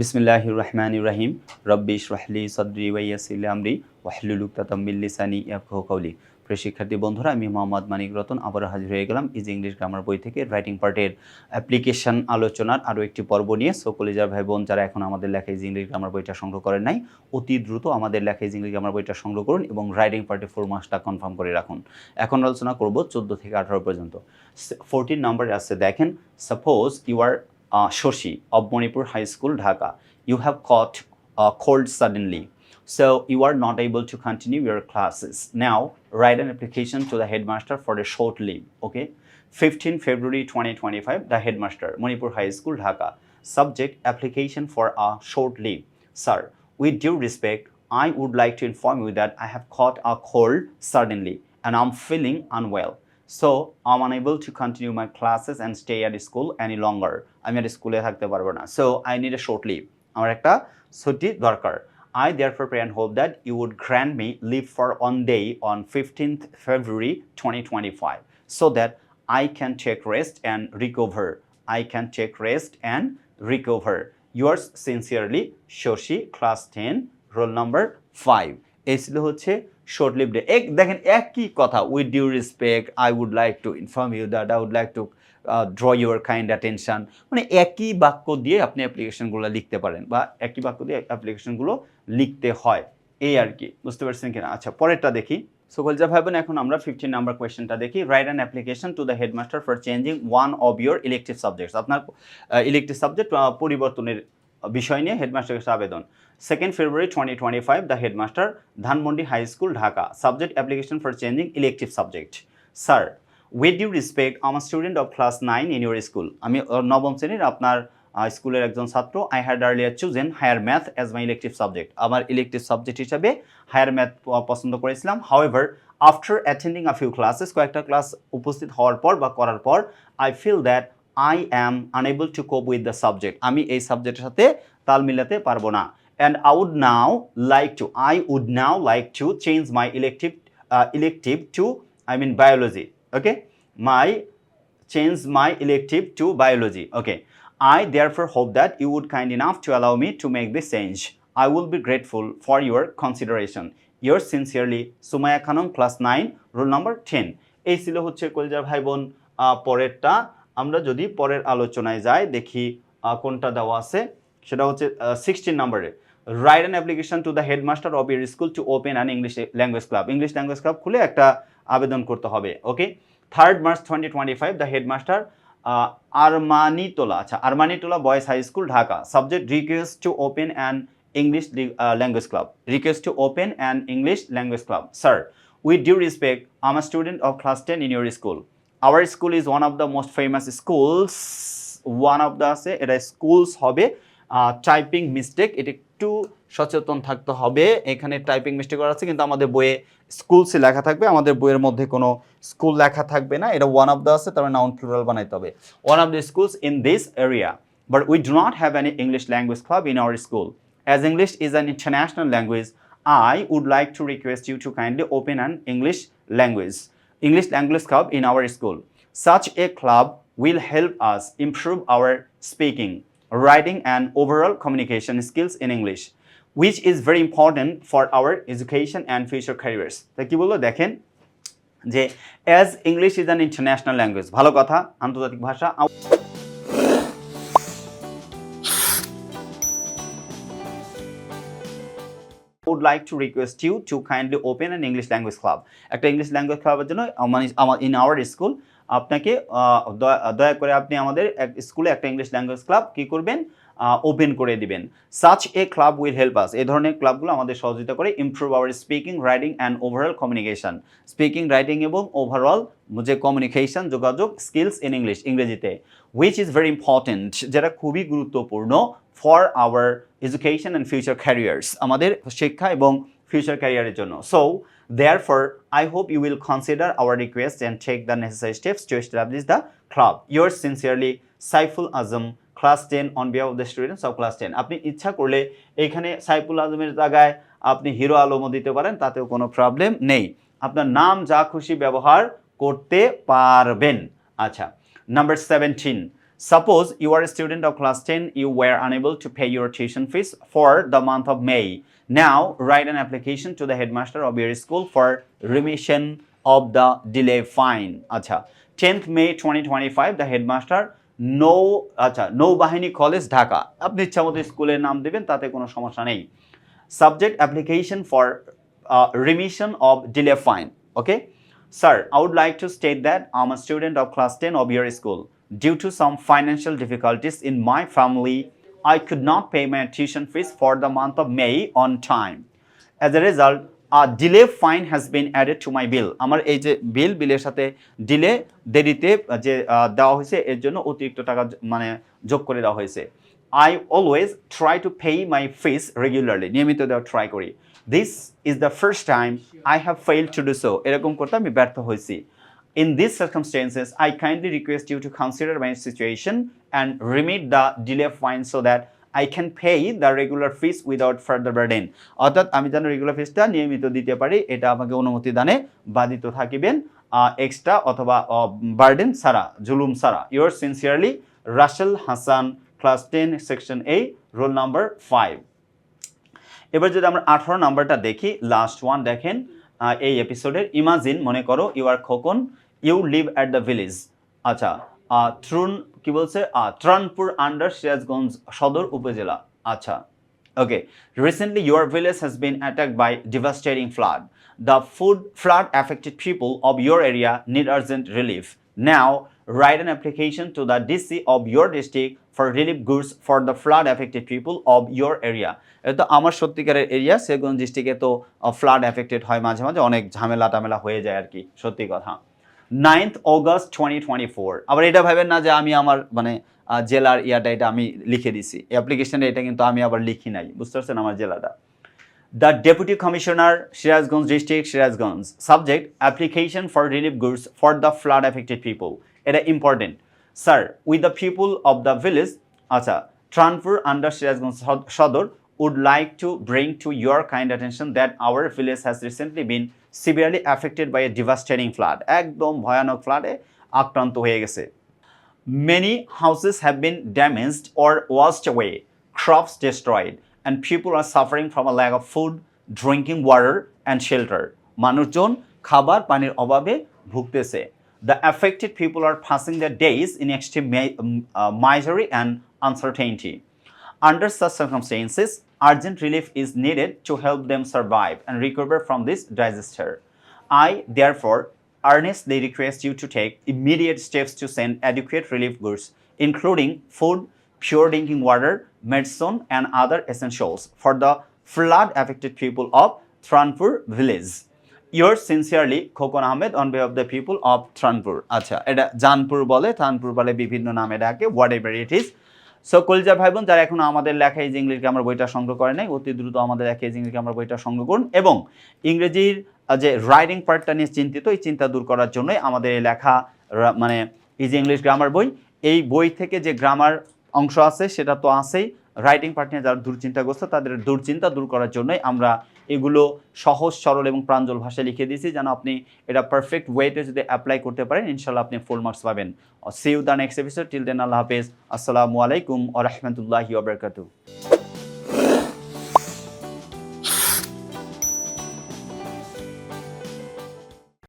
বিসমিল্লাহির রহমানির রহিম রব্বি ইশরাহলি সদরি ওয়াইয়াসিল আমরি ওয়াহলুল উকতাতাম মিন লিসানি ইয়াফকাহু কওলি। প্রিয় শিক্ষার্থী বন্ধুরা, আমি মোহাম্মদ মানিক রতন, আবারও হাজির হয়ে গেলাম ইজ ইংলিশ গ্রামার বই থেকে রাইটিং পার্টের অ্যাপ্লিকেশন আলোচনার আরও একটি পর্ব নিয়ে। সো কলেজার ভাই বোন যারা এখন আমাদের লেখা ইজ ইংলিশ গ্রামার বইটা সংগ্রহ করেন নাই, অতি দ্রুত আমাদের লেখা ইজ ইংলিশ গ্রামার বইটা সংগ্রহ করুন এবং রাইটিং পার্টে ফোর মার্কসটা কনফার্ম করে রাখুন। এখন আলোচনা করব চোদ্দ থেকে আঠারো পর্যন্ত। ফোরটিন নাম্বার আসছে দেখেন suppose you are Shoshi of Manipur High School, Dhaka. You have caught a cold suddenly. So you are not able to continue your classes. Now, write an application to the headmaster for a short leave. Okay. 15 February 2025, the headmaster, Manipur High School, Dhaka. Subject application for a short leave. Sir, with due respect, I would like to inform you that I have caught a cold suddenly and I'm feeling unwell. So, i'm unable to continue my classes and stay at school any longer. আমি আর স্কুলে থাকতে পারব না। So I need a short leave আমার একটা ছুটি দরকার। Pray and hope that you would grant me leave for one day on fifteenth February twenty twenty five so that I can take rest and recover I can take rest and recover yours sincerely Shashi class ten roll number five এই ছিল হচ্ছে short leave day এক দেখেন, একই কথা with due respect I would like to inform you that I would like to draw your kind attention মানে একই বাক্য দিয়ে আপনি অ্যাপ্লিকেশনগুলো লিখতে পারেন বা একই বাক্য দিয়ে অ্যাপ্লিকেশনগুলো লিখতে হয়। এই আর কি। বুঝতে পারছেন কিনা? আচ্ছা পরেরটা দেখি। সকল যা ভাবেন এখন আমরা ফিফটিন নাম্বার কোয়েশ্চেনটা দেখি। Write an application to the headmaster for changing one of your elective subjects আপনার ইলেকটিভ সাবজেক্ট পরিবর্তনের বিষয় নিয়ে হেডমাস্টারের কাছে আবেদন। Second February twenty twenty five the headmaster Dhanmondi high school Dhaka subject application for changing elective subject sir with you respect আমার student of class nine in your school আমি নবম শ্রেণির আপনার স্কুলের একজন ছাত্র। I had earlier chosen higher math as my elective subject আমার elective subject হিসাবে হায়ার ম্যাথ পছন্দ করেছিলাম। However after attending a few classes কয়েকটা ক্লাস উপস্থিত হওয়ার পর বা করার পর I feel that I am unable to cope with the subject আমি এই সাবজেক্টের সাথে তাল মিলাতে পারব না। And I would now like to I would now like to change my elective elective to I mean biology okay my change my elective to biology okay i therefore hope that you would kind enough to allow me to make this change i will be grateful for your consideration yours sincerely sumaya khanum class 9 roll number 10 এই ছিল হচ্ছে কলজার ভাই বোন পরেরটা আমরা যদি পরের আলোচনায় যাই দেখি কোনটা দেওয়া আছে সেটা হচ্ছে সিক্সটিন নাম্বারে। Write an application to the headmaster of your school to open an English language club English language club খুলে একটা আবেদন করতে হবে okay third March twenty twenty five the headmaster Armanitola আচ্ছা Armanitola boys high school Dhaka subject request to open an English language club request to open an English language club sir with due respect am a student of class ten in your school our school is one of the most famous schools one of the আছে, এটা schools হবে typing mistake এটা একটু সচেতন থাকতে হবে। এখানে typing mistake করা আছে কিন্তু আমাদের বইয়ে স্কুলসে লেখা থাকবে। আমাদের বইয়ের মধ্যে কোনো স্কুল লেখা থাকবে না। এটা ওয়ান অফ দ্য আছে তারপরে নাউন প্লুরাল বানাইতে হবে। One of the schools in this area but we do not have any English language club in our school as English is an international language I would like to request you to kindly open an English language English language club in our school such a club will help us improve our speaking, writing, and overall communication skills in English, which is very important for our education and future careers. কি বলল দেখেন যে as English is an international language ভালো কথা আন্তর্জাতিক ভাষা would like to request you to kindly open an English language club. একটা English language ক্লাবের জন্য মানে আমার ইন আওয়ার স্কুল আপনাকে দয়া করে আপনি আমাদের এক- স্কুলে একটা ইংলিশ ল্যাঙ্গুয়েজ ক্লাব কি করবেন? ওপেন করে দিবেন। Such a club will help us এই ধরনের ক্লাবগুলো আমাদের সহযোগিতা করে improve our speaking writing and overall communication speaking writing এবং ওভারঅল যে কমিউনিকেশন যোগাযোগ স্কিলস ইন ইংলিশ ইংরেজিতে হুইচ ইজ ভেরি ইম্পর্টেন্ট যেটা খুবই গুরুত্বপূর্ণ for our education and future careers আমাদের শিক্ষা এবং ফিউচার ক্যারিয়ারের জন্য। So Therefore, I hope you will consider our request and take the necessary steps to establish the club. Yours sincerely, Saiful Azam, class 10 on behalf of the students of class 10. আপনি ইচ্ছা করলে এখানে সাইফুল আজমের জায়গায় আপনি hero আলমও দিতে পারেন তাতেও কোনো প্রবলেম নেই আপনার নাম যা খুশি ব্যবহার করতে পারবেন আচ্ছা number seventeen Suppose you are a student of class 10, you were unable to pay your tuition fees for the month of May. Now write an application to the headmaster of your school for remission of the delay fine. আচ্ছা 10th May 2025 the headmaster নৌ আচ্ছা নৌবাহিনী college Dhaka আপনি ইচ্ছা মতো স্কুলের নাম দেবেন তাতে কোনো সমস্যা নেই subject application for uh, remission of delay fine okay sir i would like to state that i'm a student of class 10 of your school due to some financial difficulties in my family i could not pay my tuition fees for the month of may on time as a result a delay fine has been added to my bill আমার এই যে বিল বিলের সাথে delay দেরিতে যে দেওয়া হয়েছে এর জন্য অতিরিক্ত টাকা মানে যোগ করে দেওয়া হয়েছে I always try to pay my fees regularly নিয়মিত দেওয়া ট্রাই করি this is the first time I have fail to do so এরকম করতে আমি ব্যর্থ হয়েছি In these circumstances, I kindly request you to consider my situation and remit the delay fine so that I can pay the regular fees without further burden. অর্থাৎ আমি যেন regular ফিসটা নিয়মিত দিতে পারি এটা আমাকে অনুমতি দানে বাধিত থাকিবেন এক্সট্রা অথবা বার্ডেন সারা জুলুম সারা your sincerely Rasel Hasan class ten section A roll number five এবার যদি আমরা আঠারো নাম্বারটা দেখি লাস্ট ওয়ান দেখেন এই এপিসোডের ইমাজিন মনে করো you are Khokon you live at the village. আচ্ছা থ্রুন কি বলছে? ত্রানপুর আন্ডার সিরাজগঞ্জ সদর উপজেলা। আচ্ছা okay recently your village has been attack by devastating flood the food flood affected people of your area need urgent relief Now, write an application to the DC of your district for relief goods for the flood affected people of your area. এটা তো আমার সত্যিকারের area সেগুন ডিস্ট্রিক্টে তো flood affected হয় মাঝে মাঝে অনেক ঝামেলা টামেলা হয়ে যায় আর কি সত্যি কথা। Ninth August twenty twenty four আবার এটা ভাবেন না যে আমি আমার মানে জেলার ইয়াটা এটা আমি লিখে দিছি। এই এটা কিন্তু আমি আবার লিখি নাই। বুঝতে পারছেন আমার জেলাটা। The deputy commissioner Sirajganj district Sirajganj subject application for relief goods for the flood effected people এটা important sir with the people of the village আচ্ছা Tranpur under Sirajganj Sadar would like to bring to your kind attention that our village has recently been severely affected by a devastating flood একদম ভয়ানক ফ্লাডে আক্রান্ত হয়ে গেছে। Many houses have been damaged or washed away crops destroyed and people are suffering from a lack of food drinking water and shelter মানুষজন খাবার, পানির অভাবে ভুগতেছে। The affected people are facing the days in extreme misery and uncertainty Under such circumstances, urgent relief is needed to help them survive and recover from this disaster. I, therefore, earnestly request you to take immediate steps to send adequate relief goods, including food, pure drinking water, medicine, and other essentials for the flood affected people of Tranpur village. Yours sincerely, Khokon Ahmed, on behalf of the people of Tranpur. আচ্ছা এটা জানপুর বলে থানপুর বলে বিভিন্ন নামে ডাকে what ever so কলিজা ভাই বোন যারা এখনও আমাদের লেখা ইজ ইংলিশ গ্রামার বইটা সংগ্রহ করে নাই, অতি দ্রুত আমাদের লেখা ইজ ইংলিশ আমরা বইটা সংগ্রহ করুন এবং ইংরেজির যে রাইডিং পার্টটা নিয়ে চিন্তিত, এই চিন্তা দূর করার জন্যই আমাদের এই লেখা মানে ইজ ইংলিশ গ্রামার বই, এই বই থেকে যে গ্রামার অংশ আছে, সেটা তো আছেই। রাইটিং পার্ট নিয়ে যারা দুর্চিন্তাগ্রস্ত তাদের দুর্চিন্তা দূর করার জন্যই আমরা এগুলো সহজ, সরল এবং প্রাঞ্জল ভাষায় লিখে দিয়েছি। যেন আপনি এটা পারফেক্ট ওয়েতে যদি অ্যাপ্লাই করতে পারেন ইনশাল্লাহ আপনি ফুল মার্কস পাবেন। See you the next episode till then আল্লাহ হাফেজ। আসসালামু আলাইকুম ও রহমতুল্লাহি ওবরাকাতু